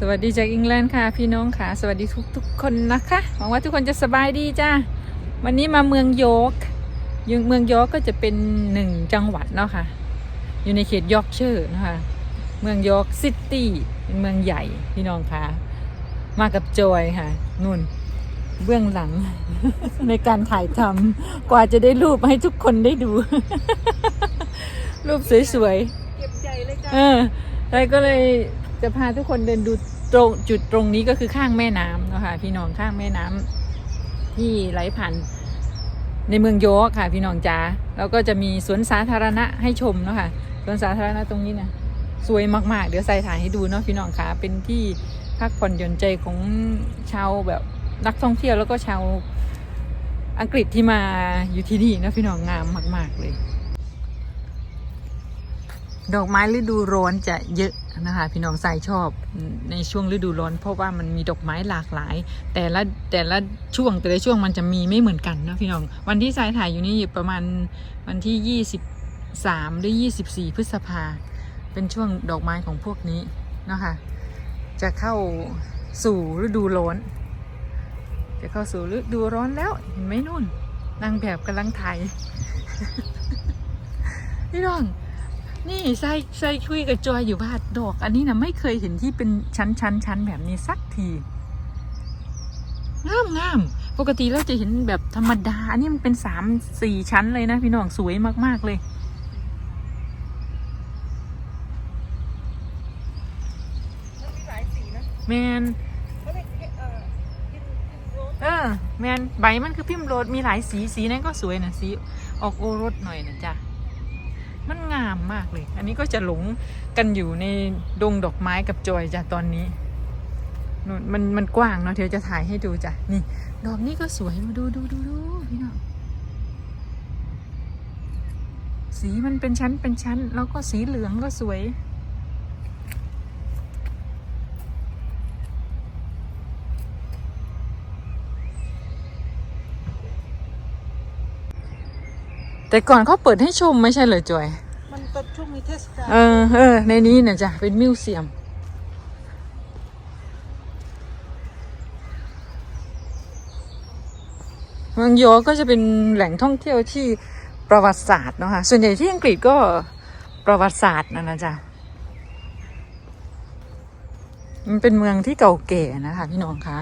สวัสดีจากอังกฤษค่ะพี่น้องค่ะ สวัสดีทุกทุกๆคนนะคะหวังว่าทุกคนจะสบายดีจ้าวันนี้มาเมืองโยร์กยังเมืองโยร์กก็จะเป็นหนึ่งจังหวัดเนาะค่ะ อยู่ในเขตยอร์กเชอร์นะคะเมืองโยร์กซิตี้เป็นเมืองใหญ่พี่น้องค่ะ มากับจอยค่ะนุ่นเบื้องหลัง ในการถ่ายทำกว่าจะได้รูปให้ทุกคนได้ดู รูปสวยๆเก็บใจเลยจ้ะเออแล้วก็เลย จะพาทุกคนเดินดูตรงจุดตรงนี้ก็คือข้างแม่น้ำนะคะพี่น้องข้างแม่น้ำที่ไหลผ่านในเมืองโยกค่ะ พี่น้องจ้าแล้วก็จะมีสวนสาธารณะให้ชมเนาะค่ะสวนสาธารณะตรงนี้นะสวยมากๆ เดี๋ยวใส่ถ่ายให้ดูเนาะพี่น้องค่ะเป็นที่พักผ่อนหย่อนใจของชาวแบบนักท่องเที่ยวแล้วก็ชาวอังกฤษที่มาอยู่ที่นี่นะพี่น้องงามมาก ๆเลย ดอกไม้ฤดูร้อนจะเยอะนะคะ พี่น้องสายชอบในช่วงฤดูร้อน เพราะว่ามันมีดอกไม้หลากหลาย แต่ละแต่ละช่วงแต่ละช่วงมันจะมีไม่เหมือนกันนะพี่น้อง วันที่สายถ่ายอยู่นี่ประมาณวันที่ยี่สิบสามหรือยี่สิบสี่พฤษภา เป็นช่วงดอกไม้ของพวกนี้นะคะจะเข้าสู่ฤดูร้อน จะเข้าสู่ฤดูร้อนแล้วเห็นไหมนู่นนางแบบกำลังถ่ายพี่น้อง นี่ใส่ใส่คุยกับจอยอยู่บ้านดอก อันนี้นะไม่เคยเห็นที่เป็นชั้นชั้นชั้นแบบนี้สักทีงามงามปกติเราจะเห็นแบบธรรมดา อันนี้มันเป็นสามสี่ชั้นเลยนะพี่น้องสวยมากๆเลยมันมีหลายสีนะแมนเขาเรียกเอ่อกินกินโรสเออแมนใบมันคือพิมพ์โรดมีหลายสีสีนั้นก็สวยนะสีออกโอรสหน่อยนะจ๊ะ มันงามมากเลย อันนี้ก็จะหลงกันอยู่ในดงดอกไม้กับจอยจ้ะตอนนี้นู่นมันมันกว้างเนาะเดี๋ยวจะถ่ายให้ดูจ้ะนี่ ดอกนี้ก็สวยมาดูดูดูดูพี่น้องสีมันเป็นชั้นเป็นชั้น แล้วก็สีเหลืองก็สวย แต่ก่อนเขาเปิดให้ชมไม่ใช่เหรอจอย มันตอนช่วงมีเทศกาลเออเออในนี้เนี่ยจ้ะเป็นมิวเซียม เมืองโยร์กก็จะเป็นแหล่งท่องเที่ยวที่ประวัติศาสตร์เนาะค่ะส่วนใหญ่ที่อังกฤษก็ประวัติศาสตร์นะนะจ๊ะมันเป็นเมืองที่เก่าแก่นะคะพี่น้องคะ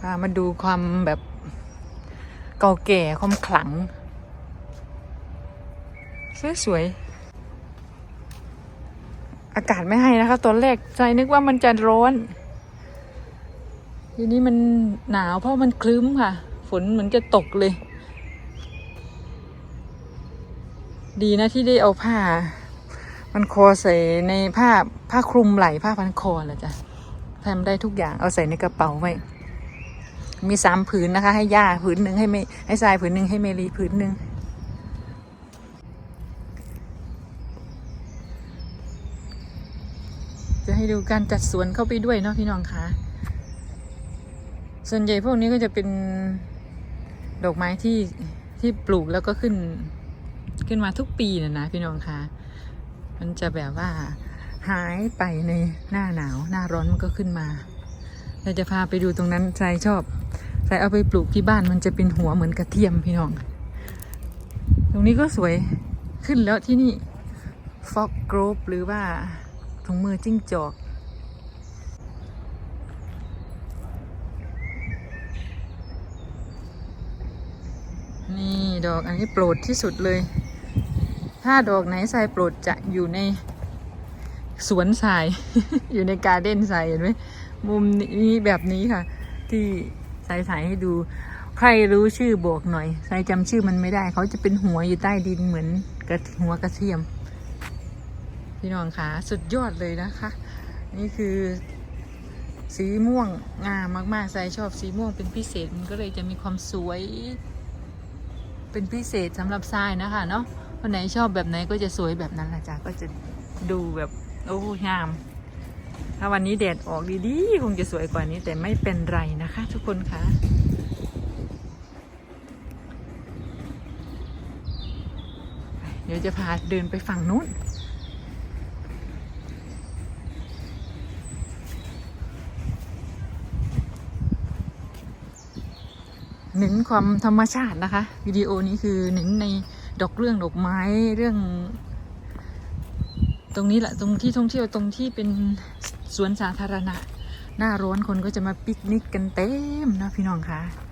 พามาดูความแบบเก่าแก่ความขลังสวยๆอากาศไม่ให้นะคะ ตอนแรกใจนึกว่ามันจะร้อน ทีนี้มันหนาวเพราะมันคลึ้มค่ะ ฝนเหมือนจะตกเลย ดีนะที่ได้เอาผ้า มันคอใส่ในผ้าผ้าคลุมไหล่ผ้าพันคอแหละจ้ะ ทำได้ทุกอย่างเอาใส่ในกระเป๋าไว้มีสามผืนนะคะ ให้ย่าผืนหนึ่งให้ไม่ให้ทรายผืนหนึ่งให้เมลีผืนหนึ่งจะให้ดูการจัดสวนเข้าไปด้วยเนาะพี่น้องคะส่วนใหญ่พวกนี้ก็จะเป็นดอกไม้ที่ที่ปลูกแล้วก็ขึ้น ขึ้นมาทุกปีนะนะพี่น้องคะมันจะแบบว่า หายไปในหน้าหนาว หน้าร้อนมันก็ขึ้นมา เราจะพาไปดูตรงนั้นใจชอบใจเอาไปปลูกที่บ้านมันจะเป็นหัวเหมือนกระเทียมพี่น้อง ตรงนี้ก็สวยขึ้นแล้วที่นี่ฟอกกรบหรือว่าถุงมือจิ้งจอกนี่ดอกอันนี้โปรดที่สุดเลย ถ้าดอกไหนทรายโปรดจะอยู่ใน สวนทราย อยู่ในการ์เด้นทรายเห็นไหมมุมนี้แบบนี้ค่ะ ที่ทรายถ่ายให้ดู ใครรู้ชื่อบอกหน่อยทรายจำชื่อมันไม่ได้ เขาจะเป็นหัวอยู่ใต้ดินเหมือนกระหัวกระเทียม พี่น้องคะสุดยอดเลยนะคะ นี่คือ สีม่วงงามมากๆทรายชอบสีม่วงเป็นพิเศษมันก็เลยจะมีความสวย เป็นพิเศษสำหรับทรายนะคะเนาะคนไหนชอบแบบไหนก็จะสวยแบบนั้นแหละจ้ะก็จะดูแบบ โอ้งาม ถ้าวันนี้แดดออกดีๆ คงจะสวยกว่านี้แต่ไม่เป็นไรนะคะ ทุกคนคะเดี๋ยวจะพาเดินไปฝั่งนู้นเน้นความธรรมชาตินะคะ วิดีโอนี้คือเน้นในดอกเรื่องดอกไม้เรื่อง ตรงนี้แหละตรงที่ท่องเที่ยวตรงที่เป็นสวนสาธารณะ หน้าร้อนคนก็จะมาปิกนิกกันเต็มนะพี่น้องคะ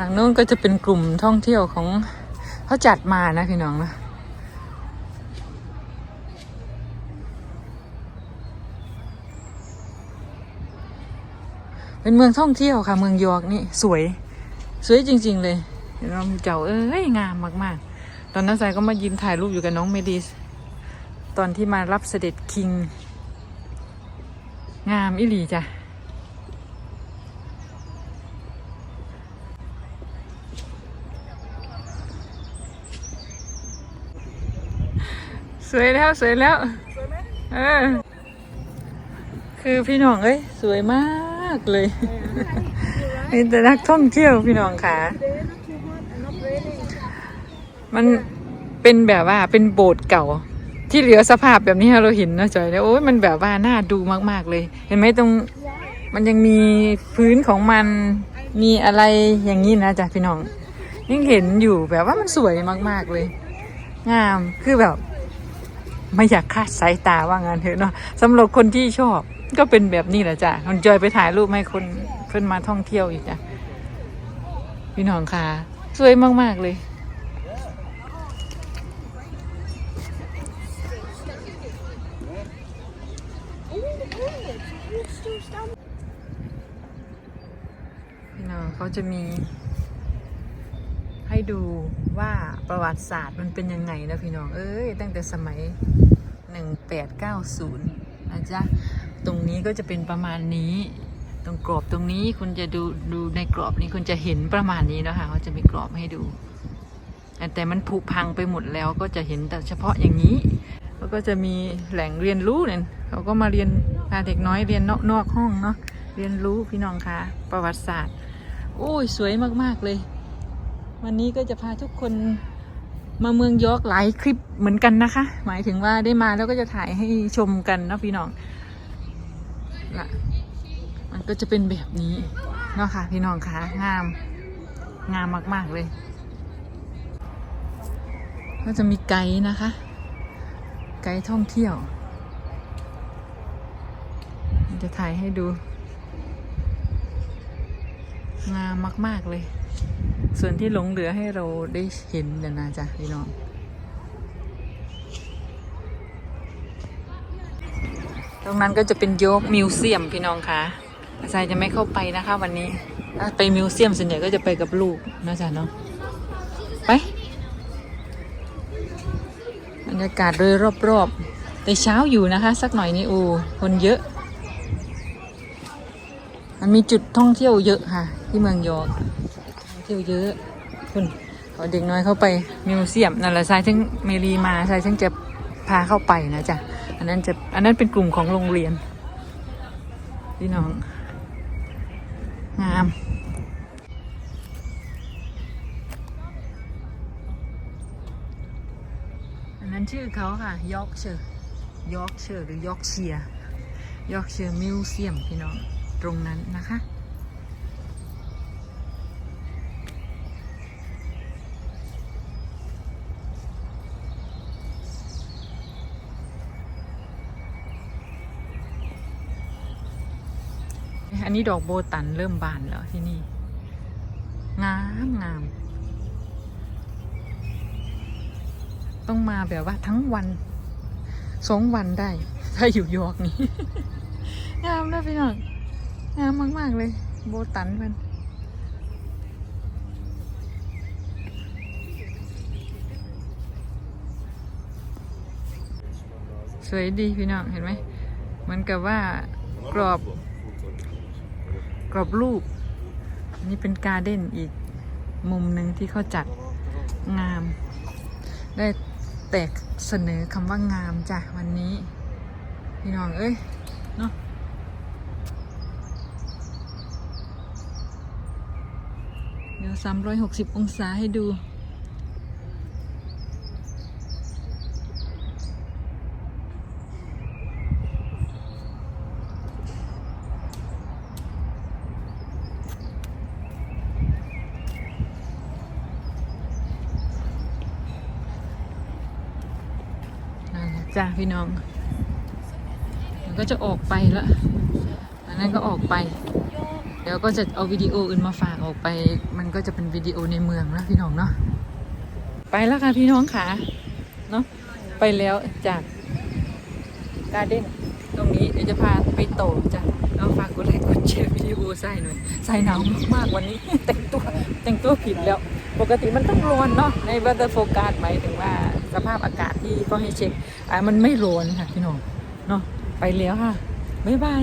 ทางนู้นก็จะเป็นกลุ่มท่องเที่ยวของเขาจัดมานะพี่น้องนะเป็นเมืองท่องเที่ยวค่ะ เมืองยอร์กนี่สวย สวยจริง ๆ เลยเห็นว่าเจ้าเอ้ยงามมาก ๆ ตอนนั้นสายก็มายืนถ่ายรูปอยู่กับน้องเมดิสตอนที่มารับเสด็จคิง งามอิหลีจ้ะ วยแล้วสวยแล้วสวยไหมเออคือพี่น้องเอ้ยสวยมากเลยมีแต่นักท่องเที่ยวพี่น้องค่ะ Today not too hot and not raining มันเป็นแบบว่าเป็นโบสถ์เก่า ที่เหลือสภาพแบบนี้ให้เราเห็นนะจอยแล้วโอ้ยมันแบบว่าน่าดูมาก ๆเลย เห็นไหมตรง มันยังมีพื้นของมันมีอะไรอย่างนี้นะจ๊ะพี่น้องยังเห็นอยู่แบบว่ามันสวยมาก ๆเลย งามคือแบบ ไม่อยากคาดสายตาว่างั้นเถอะเนาะสำหรับคนที่ชอบก็เป็นแบบนี้แหละจ้ะคนจอยไปถ่ายรูปให้คนเพื่อนมาท่องเที่ยวอีกจ้ะพี่น้องค่ะ สวยมาก ๆ เลย พี่น้องเขาจะมี ให้ดูว่าประวัติศาสตร์มันเป็นยังไงนะพี่น้อง เอ้ย ตั้งแต่สมัย 1890นะจ๊ะ ตรงนี้ก็จะเป็นประมาณนี้ ตรงกรอบตรงนี้คุณจะดูดูในกรอบนี้คุณจะเห็นประมาณนี้นะคะเขาจะมีกรอบให้ดู แต่มันผุพังไปหมดแล้วก็จะเห็นแต่เฉพาะอย่างนี้ แล้วก็จะมีแหล่งเรียนรู้เนี่ยเขาก็มาเรียนพาเด็กน้อยเรียนนอกนอกห้องเนาะ เรียนรู้พี่น้องคะประวัติศาสตร์ โอ้ยสวยมากๆเลย วันนี้ก็จะพาทุกคนมาเมืองยอร์กหลายคลิปเหมือนกันนะคะ หมายถึงว่าได้มาแล้วก็จะถ่ายให้ชมกันนะพี่น้องละมันก็จะเป็นแบบนี้เนาะค่ะพี่น้องคะงามงามมาก ๆเลย ก็จะมีไกด์นะคะ ไกด์ท่องเที่ยว จะถ่ายให้ดู งามมาก ๆเลย ส่วนที่หลงเหลือให้เราได้เห็นเดี๋ยวนะจ๊ะพี่น้องตรงนั้นก็จะเป็นโยกมิวเซียมพี่น้องคะอาจารย์จะไม่เข้าไปนะคะ วันนี้ถ้าไปมิวเซียมส่วนใหญ่ก็จะไปกับลูกนะจ๊ะเนาะไปบรรยากาศโดยรอบๆแต่เช้าอยู่นะคะ สักหน่อยนี่โอ้คนเยอะ มันมีจุดท่องเที่ยวเยอะค่ะ ที่เมืองยอร์ก ที่ยวเยอะคุณเอาเด็กน้อยเข้าไปมิวเซียมนั่นแหละทรายถึงเมรีมาทรายถึงจะพาเข้าไปนะจ๊ะอันนั้นจะอันนั้นเป็นกลุ่มของโรงเรียนพี่น้องงามอันนั้นชื่อเขาค่ะยอร์กเชอร์ยอร์กเชอร์หรือยอร์กเชียยอร์กเชียร์มิวเซียมพี่น้องตรงนั้นนะคะ อันนี้ดอกโบตันเริ่มบานแล้วที่นี่ งามงาม ต้องมาแบบว่าทั้งวันสองวันได้ ถ้าอยู่ยอกนี่งามนะพี่น้องงามมากๆเลย โบตันมันสวยดีพี่น้องเห็นไหมเหมือนกับว่ากรอบ กรอบรูป อันนี้เป็นการ์เด้นอีกมุมหนึ่งที่เขาจัดงาม ได้แตกเสนอคำว่างามจ้ะวันนี้ พี่น้องเอ้ยเนาะเดี๋ยว360 องศาให้ดู นั่นแหละ จ้าพี่น้อง มันก็จะออกไปแล้วอันนั้นก็ออกไป เดี๋ยวก็จะเอาวิดีโออื่นมาฝากออกไป มันก็จะเป็นวิดีโอในเมืองนะพี่น้องเนาะ ไปแล้วค่ะพี่น้องค่ะ เนาะ ไปแล้วจากการเด้นตรงนี้เดี๋ยวจะพาไปโตจ้ะเอาฝากกดไลค์กดแชร์วิดีโอใส่หน่อยใส่หนาวมากๆวันนี้แต่งตัวแต่งตัวผิดแล้ว ปกติมันต้องร้อนเนาะใน weather forecast หมายถึงว่า ภาพอากาศที่ก็ให้เช็คอ่ามันไม่ร้อนค่ะพี่น้องเนาะไปแล้วค่ะบ๊ายบาย